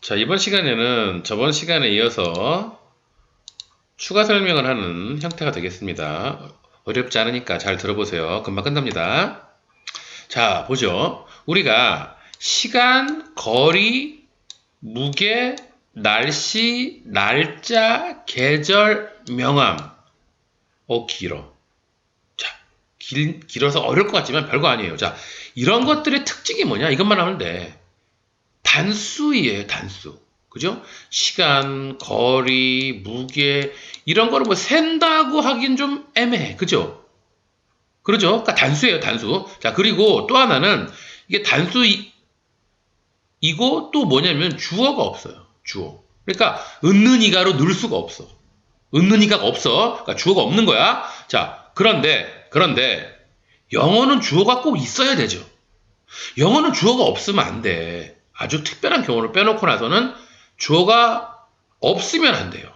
자, 이번 시간에는 저번 시간에 이어서 추가 설명을 하는 형태가 되겠습니다. 어렵지 않으니까 잘 들어보세요. 금방 끝납니다. 자, 보죠. 우리가 시간, 거리, 무게, 날씨, 날짜, 계절, 명암. 어, 길어. 자, 길, 길어서 어려울 것 같지만 별거 아니에요. 자, 이런 것들의 특징이 뭐냐? 이것만 하면 돼. 단수이에요, 단수. 그죠? 시간, 거리, 무게, 이런 거를 뭐 센다고 하긴 좀 애매해. 그죠? 그러죠? 그러니까 단수예요, 단수. 자, 그리고 또 하나는 이게 단수이고 또 뭐냐면 주어가 없어요. 주어. 그러니까 은는이가로 넣을 수가 없어. 은는이가가 없어. 그러니까 주어가 없는 거야. 자, 그런데 그런데 영어는 주어가 꼭 있어야 되죠. 영어는 주어가 없으면 안 돼. 아주 특별한 경우를 빼놓고 나서는 주어가 없으면 안 돼요.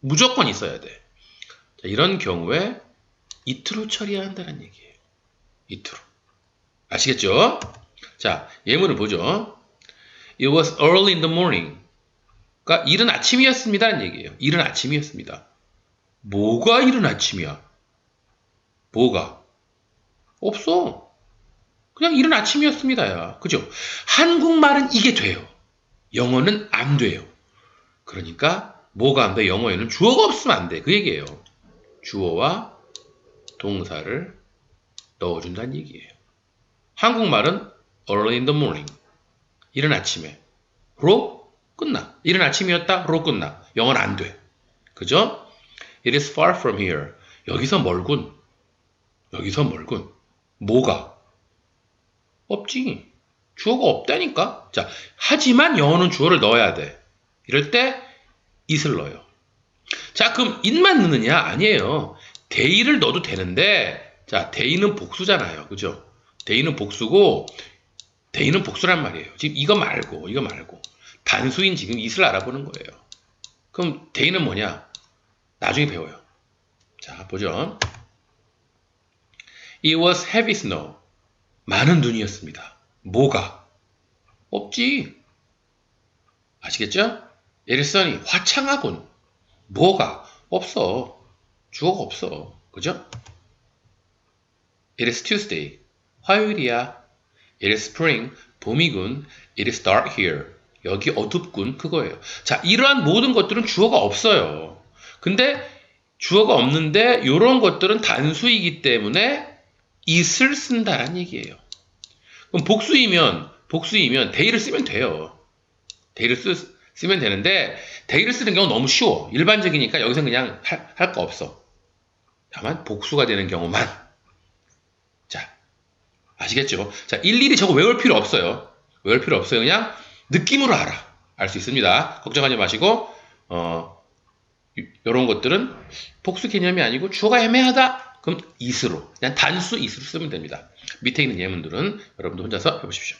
무조건 있어야 돼. 자, 이런 경우에 이트로 처리해야 한다는 얘기예요. 이트로. 아시겠죠? 자, 예문을 보죠. It was early in the morning. 그러니까 이른 아침이었습니다는 얘기예요. 이른 아침이었습니다. 뭐가 이른 아침이야? 뭐가? 없어. 그냥 이른 아침이었습니다 야. 그죠? 한국말은 이게 돼요. 영어는 안 돼요. 그러니까 뭐가 안 돼? 영어에는 주어가 없으면 안 돼. 그 얘기예요. 주어와 동사를 넣어준다는 얘기예요. 한국말은 early in the morning. 이른 아침에. 로 끝나. 이른 아침이었다. 로 끝나. 영어는 안 돼. 그죠? It is far from here. 여기서 멀군. 여기서 멀군. 뭐가? 없지. 주어가 없다니까. 자, 하지만 영어는 주어를 넣어야 돼. 이럴 때 it을 넣어요. 자, 그럼 it만 넣느냐? 아니에요. day를 넣어도 되는데, 자, day는 복수잖아요. 그죠? day는 복수고, day는 복수란 말이에요. 지금 이거 말고, 이거 말고. 단수인 지금 it을 알아보는 거예요. 그럼 day는 뭐냐? 나중에 배워요. 자, 보죠. It was heavy snow. 많은 눈이었습니다. 뭐가? 없지. 아시겠죠? 일선이 화창하군. 뭐가? 없어. 주어가 없어. 그죠? It is Tuesday. 화요일이야. It is spring. 봄이군. It is dark here. 여기 어둡군. 그거예요. 자, 이러한 모든 것들은 주어가 없어요. 근데 주어가 없는데 이런 것들은 단수이기 때문에 it을 쓴다란 얘기예요. 그럼 복수이면 복수이면 day를 쓰면 돼요. day를 쓰, 쓰면 되는데 day를 쓰는 경우 너무 쉬워. 일반적이니까 여기서 그냥 할 거 없어. 다만 복수가 되는 경우만. 자, 아시겠죠? 자, 일일이 저거 외울 필요 없어요. 외울 필요 없어요. 그냥 느낌으로 알아. 알 수 있습니다. 걱정하지 마시고 어, 이런 것들은 복수 개념이 아니고 주어가 애매하다. 그럼 it으로 그냥 단수 it으로 쓰면 됩니다. 밑에 있는 예문들은 여러분도 혼자서 해보십시오.